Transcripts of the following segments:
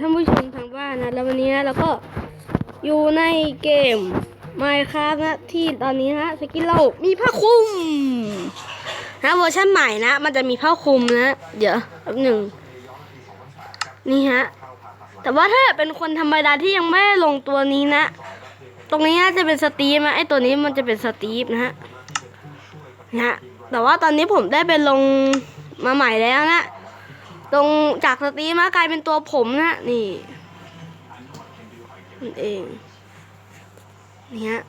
ท่านผู้ชมทางบ้านนะ แล้ววันนี้นะเราก็อยู่ในเกม Minecraft นะที่ตอนนี้นะสกินเรามีผ้าคลุมนะเวอร์ชันใหม่นะ มันจะมีผ้าคลุมนะ เดี๋ยวแป๊บหนึ่งนี่ฮะ แต่ว่าถ้าเป็นคนธรรมดาที่ยังไม่ลงตัวนี้นะ ตรงนี้น่าจะเป็นสตีฟนะไอตัวนี้มันจะเป็นสตีฟนะฮะนะแต่ว่าตอนนี้ผมได้ไปลงมาใหม่แล้วนะ ตรงจากสตรีมากลายเป็นตัวผมนะนี่นั่นเองนี่ฮะ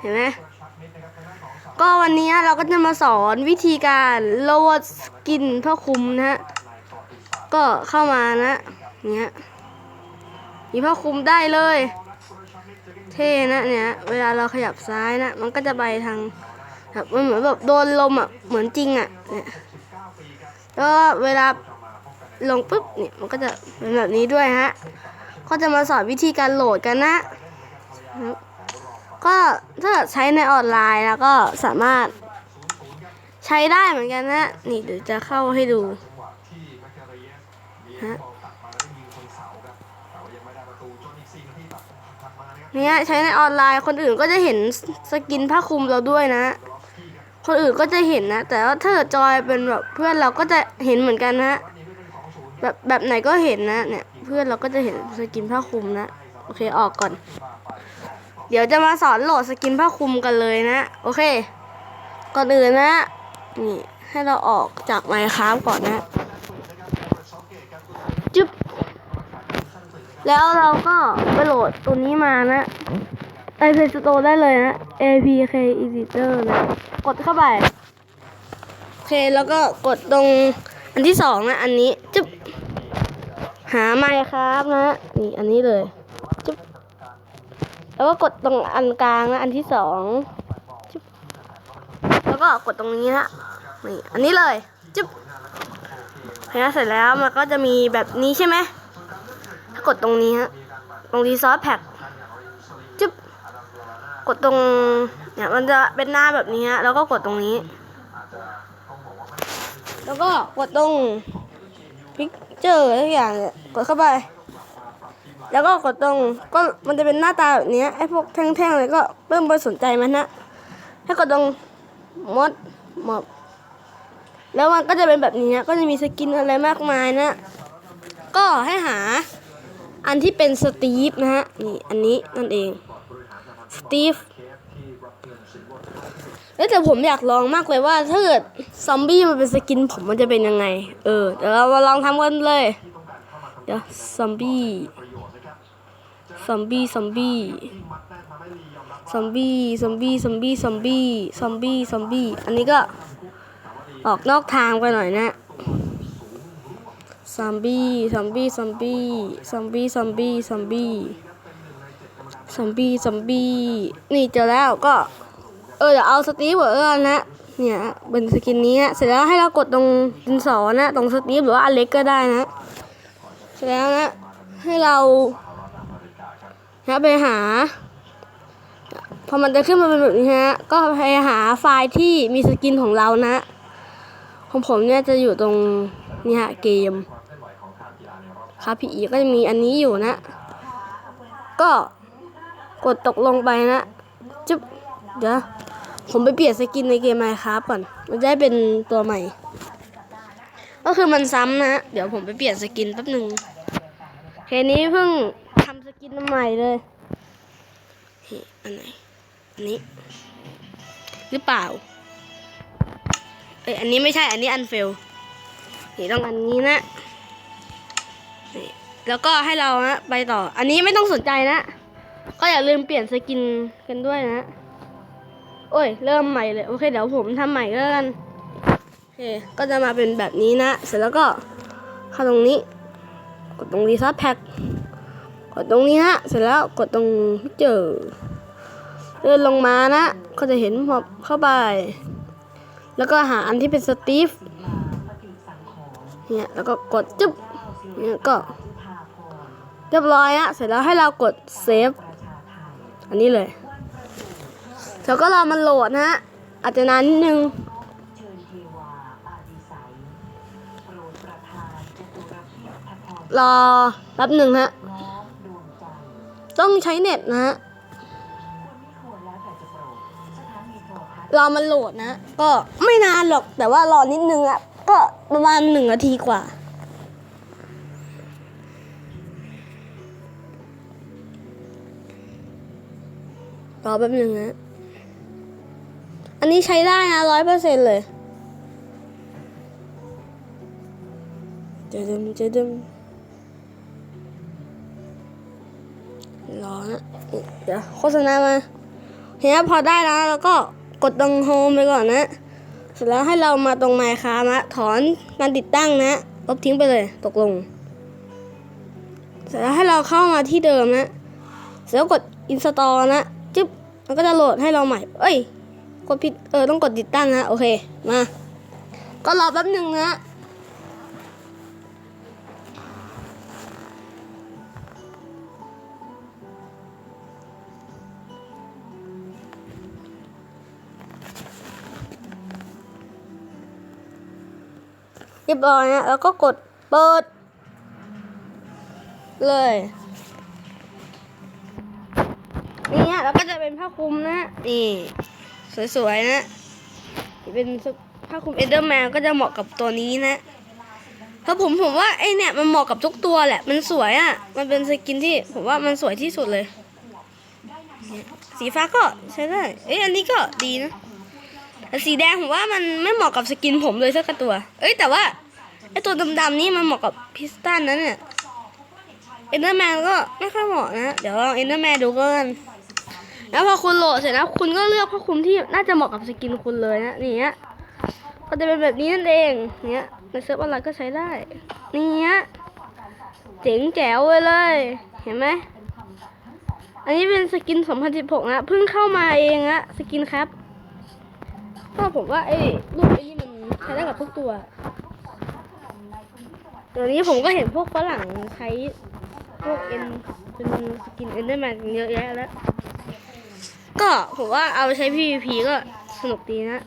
เห็นไหมก็วันนี้เราก็จะมาสอนวิธีการโหลดสกินผ้าคลุมนะฮะก็เข้ามานะเนี่ยมีผ้าคลุมได้เลย เท่นะเนี่ยเวลาเราขยับซ้ายนะ มันก็จะไปทางแบบมันเหมือนแบบโดนลมอะเหมือนจริงอะเนี่ย แล้วเวลาลงปุ๊บเนี่ยมันก็จะเป็นแบบนี้ด้วยฮะ ก็จะมาสอนวิธีการโหลดกันนะ ก็ถ้าใช้ในออนไลน์แล้วก็สามารถใช้ได้เหมือนกันนะ นี่เดี๋ยวจะเข้าให้ดูฮะเนี่ยใช้ในออนไลน์คนอื่นก็จะเห็นสกินผ้าคลุมเราด้วยนะ คนอื่นก็จะเห็นนะ แต่ว่าถ้าจอยเป็นแบบเพื่อนเราก็จะเห็นเหมือนกันนะแบบแบบไหนก็เห็นนะเนี่ย เพื่อนเราก็จะเห็นสกินผ้าคลุมนะ โอเคออกก่อน เดี๋ยวจะมาสอนโหลดสกินผ้าคลุมกันเลยนะ โอเค ก่อนอื่นนะนี่ให้เราออกจากไมค์ครับก่อนนะจึ๊บแล้วเราก็ไปโหลดตัวนี้มานะ ไอเพย์สโตร์ได้เลยนะ APK Editor นะ กดเข้าไป โอเค แล้วก็กดตรงอันที่สองนะ อันนี้จุ๊บหาไมค์ครับนะ นี่อันนี้เลยจุ๊บแล้วก็กดตรงอันกลางนะ อันที่สองจุ๊บแล้วก็กดตรงนี้นะนี่อันนี้เลยจุ๊บพอเสร็จแล้วมันก็จะมีแบบนี้ใช่ไหมถ้ากดตรงนี้ฮะตรงรีซอสแพ็คจุ๊บ กดตรงเนี่ยมันจะเป็นหน้าแบบนี้ฮะแล้วก็กดตรงนี้ แล้วก็กดตรงพิกเจอร์ทุกอย่างเนี่ยกดเข้าไป แล้วก็กดตรงก็มันจะเป็นหน้าตาแบบนี้ไอ้พวกแท่งๆอะไรก็เริ่มไปสนใจมันนะให้กดตรงมดหมอบแล้วมันก็จะเป็นแบบนี้ก็จะมีสกินอะไรมากมายนะ ก็ให้หาอันที่เป็นสตีฟนะฮะนี่อันนี้นั่นเอง สตีฟแต่ผมอยากลองมากเลยว่าถ้าเกิดซอมบี้มันเป็นสกินผมมันจะเป็นยังไง เออเดี๋ยวเรามาลองทำกันเลย เดี๋ยวซอมบี้ซอมบี้ซอมบี้ซอมบี้ซอมบี้ซอมบี้ซอมบี้ซอมบี้ซอมบี้อันนี้ก็ออกนอกทางไปหน่อยนะซอมบี้ซอมบี้ซอมบี้ซอมบี้ซอมบี้ซอมบี้ ซอมบี้ซอมบี้นี่เจอแล้วก็ เออเดี๋ยวเอาสตีฟเบอร์นะเนี่ยเป็นสกินนี้นะเสร็จแล้วให้เรากดตรงดินสอนะตรงสตีฟหรือว่าอเล็กก็ได้นะ เสร็จแล้วนะให้เรานะไปหาพอมันจะขึ้นมาเป็นแบบนี้ฮะ ก็ไปหาไฟล์ที่มีสกินของเรานะ ของผมเนี่ยจะอยู่ตรงนี่ฮะเกม ครับพีอีก็จะมีอันนี้อยู่นะ ก็ กดตกลงไปนะจุ๊บเดี๋ยวผมไปเปลี่ยนสกินในเกมไมครับก่อน มันจะได้เป็นตัวใหม่ ก็คือมันซ้ำนะ เดี๋ยวผมไปเปลี่ยนสกินแป๊บหนึ่งเคนี้เพิ่งทำสกินใหม่เลยเฮ้อันไหนอันนี้ หรือเปล่า เอ้ยอันนี้ไม่ใช่ อันนี้อันเฟล นี่ต้องอันนี้นะแล้วก็ให้เรานะไปต่อ อันนี้ไม่ต้องสนใจนะ ก็อย่าลืมเปลี่ยนสกินกันด้วยนะ โอ้ย เริ่มใหม่เลย โอเค เดี๋ยวผมทำใหม่ก็แล้วกัน โอเค ก็จะมาเป็นแบบนี้นะ เสร็จแล้วก็เข้าตรงนี้ กดตรงรีซอสแพ็คกดตรงนี้นะ เสร็จแล้วกดตรงเจอเดินลงมานะ ก็จะเห็นพอเข้าไป แล้วก็หาอันที่เป็นสตีฟเนี่ยแล้วก็กดจุ๊บเนี่ยก็เรียบร้อยอะเสร็จแล้วให้เรากดเซฟ อันนี้เลยแล้วก็รอมันโหลดนะฮะอาจจะนานนิดนึงเชิญเทวาอรดประทานจตุรพิธพรรอแป๊บหนึ่งฮะ ต้องใช้เน็ตนะฮะ รอมันโหลดนะ ก็ไม่นานหรอกแต่ว่ารอนิดนึงอะก็ประมาณหนึ่งนาทีกว่า รอแป๊บหนึ่งนะ อันนี้ใช้ได้นะร้อยเปอร์เซ็นเลยเจดึมเจดึมรอนะ เดี๋ยวโฆษณามาเห็นไหมพอได้แล้วแล้วก็กดตรงโฮมไปก่อนนะ เสร็จแล้วให้เรามาตรงไมค์ค้านะถอนการติดตั้งนะลบทิ้งไปเลย ตกลง เสร็จแล้วให้เราเข้ามาที่เดิมนะ เสร็จแล้วกด install นะ มันก็จะโหลดให้เราใหม่ เอ้ย กดผิด เออ ต้องกดติดตั้งนะ โอเค มา ก็รอแป๊บหนึ่งนะเรียบร้อยนะ แล้วก็กดเปิด เลย นี่ฮะแล้วก็จะเป็นผ้าคลุมนะนี่สวยๆนะเป็นผ้าคลุมเอเดอร์แมนก็จะเหมาะกับตัวนี้นะเพราผมผมว่าไอเนี่ยมันเหมาะกับทุกตัวแหละ มันสวยอะ่ะ มันเป็นสกินที่ผมว่ามันสวยที่สุดเลย สีฟ้าก็ใช้ได้ เอ้ยอันนี้ก็ดีนะแต่สีแดงผมว่ามันไม่เหมาะกับสกินผมเลยสักตัว เอ้ยแต่ว่าไอตัวดำๆนี่มันเหมาะกับพิสตันนะเนี่ยเอ็นเดอร์แมนก็ไม่ค่อยเหมาะนะ เดี๋ยวลองเอ็นเดอร์แมนดูก่อน แล้วพอคุณโหลดเสร็จนะคุณก็เลือกผ้าคลุมที่น่าจะเหมาะกับสกินคุณเลยนะนี่ฮะก็จะเป็นแบบนี้นั่นเองเนี่ยในเซิร์ฟออนไลน์ก็ใช้ได้นี่ฮะเจ๋งแจ๋วเลย เห็นไหมอันนี้เป็นสกิน 2016 นะเพิ่งเข้ามาเองอะสกินครับก็ผมว่าไอ้รูปไอ้นี่มันใช้ได้กับทุกตัวเดี๋ยวนี้ผมก็เห็นพวกฝรั่งใช้พวกเอ็นเป็นสกินเอ็นเดอร์แมนเยอะแยะแล้ว ก็ผมว่าเอาใช้ PVP ก็สนุกดีนะ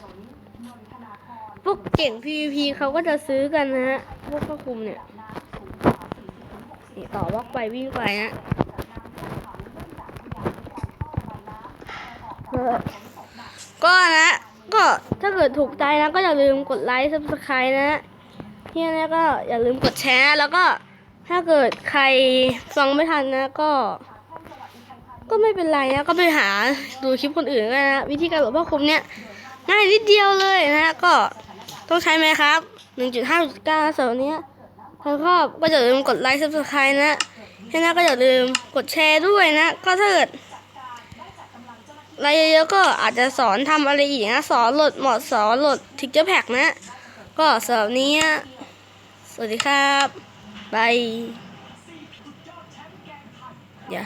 พวกเก่ง PVP เขาก็จะซื้อกันนะฮะ พวกผ้าคลุมเนี่ยนี่ต่อบล็อกไปวิ่งไปนะก็นะ ก็ถ้าเกิดถูกใจนะก็อย่าลืมกดไลค์ subscribe นะที่นี่ก็อย่าลืมกดแชร์แล้วก็ถ้าเกิดใครฟังไม่ทันนะก็ ก็ไม่เป็นไรนะก็ไปหาดูคลิปคนอื่นก็นะวิธีการหลดผ้าคลุมเนี่ยง่ายนิดเดียวเลยนะ ก็ต้องใช้ไหมครับ1.5.9ส่วนเนี้ถ้าชอบก็อย่าลืมกดไลค์ subscribe นะแค่นั้นก็อย่าลืมกดแชร์ด้วยนะ ก็ถ้าเกิดอะไรเยอะๆก็อาจจะสอนทำอะไรอีกนะสอนหลดหมอดสอนหลดทิกเจอร์แพ็กนะ ก็สำหรับนี้สวัสดีครับบายอย่า